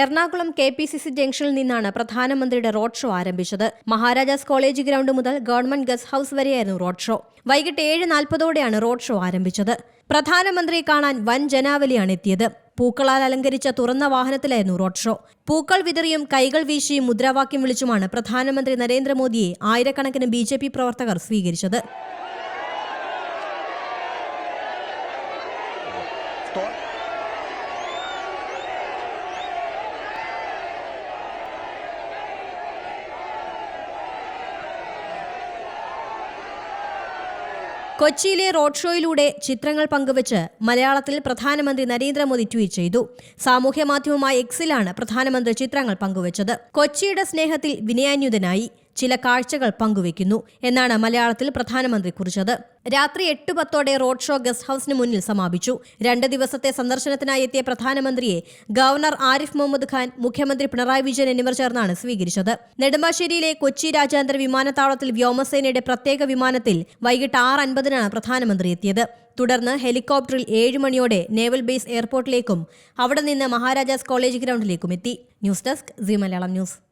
Ernakulam K P C C ജംഗ്ഷനിൽ നിന്നാണ് പ്രധാനമന്ത്രിയുടെ റോഡ് ഷോ ആരംഭിച്ചത്. മഹാരാജാസ് കോളേജ് ഗ്രൗണ്ട് മുതൽ ഗവൺമെന്റ് ഗസ്റ്റ് ഹൌസ് വരെയായിരുന്നു റോഡ് ഷോ. വൈകിട്ട് ഏഴ് നാൽപ്പതോടെയാണ് റോഡ് ഷോ ആരംഭിച്ചത്. പ്രധാനമന്ത്രിയെ കാണാൻ വൻ ജനാവലിയാണ് എത്തിയത്. പൂക്കളാൽ അലങ്കരിച്ച തുറന്ന വാഹനത്തിലായിരുന്നു റോഡ് ഷോ. പൂക്കൾ വിതറിയും കൈകൾ വീശിയും മുദ്രാവാക്യം വിളിച്ചുമാണ് പ്രധാനമന്ത്രി നരേന്ദ്രമോദിയെ ആയിരക്കണക്കിന് ബി ജെ പി പ്രവർത്തകർ സ്വീകരിച്ചത്. കൊച്ചിയിലെ റോഡ് ഷോയിലൂടെ ചിത്രങ്ങൾ പങ്കുവച്ച് മലയാളത്തിൽ പ്രധാനമന്ത്രി നരേന്ദ്രമോദി ട്വീറ്റ് ചെയ്തു. സാമൂഹ്യ മാധ്യമമായ എക്സിലാണ് പ്രധാനമന്ത്രി ചിത്രങ്ങൾ പങ്കുവച്ചത്. കൊച്ചിയുടെ സ്നേഹത്തിൽ വിനയാന്യുതനായി ചില കാഴ്ചകൾ പങ്കുവെക്കുന്നു എന്നാണ് മലയാളത്തിൽ പ്രധാനമന്ത്രി കുറിച്ചത്. രാത്രി എട്ട് പത്തോടെ റോഡ് ഷോ ഗസ്റ്റ് ഹൌസിന് മുന്നിൽ സമാപിച്ചു. രണ്ട് ദിവസത്തെ സന്ദർശനത്തിനായി എത്തിയ പ്രധാനമന്ത്രിയെ ഗവർണർ ആരിഫ് മുഹമ്മദ് ഖാൻ മുഖ്യമന്ത്രി പിണറായി വിജയൻ എന്നിവർ ചേർന്നാണ് സ്വീകരിച്ചത്. നെടുമ്പാശ്ശേരിയിലെ കൊച്ചി രാജ്യാന്തര വിമാനത്താവളത്തിൽ വ്യോമസേനയുടെ പ്രത്യേക വിമാനത്തിൽ വൈകിട്ട് ആറ് അൻപതിനാണ് പ്രധാനമന്ത്രി എത്തിയത്. തുടർന്ന് ഹെലികോപ്റ്ററിൽ ഏഴ് മണിയോടെ നേവൽ ബേസ് എയർപോർട്ടിലേക്കും അവിടെ നിന്ന് മഹാരാജാസ് കോളേജ് ഗ്രൗണ്ടിലേക്കും എത്തി. News desk C Malayalam news.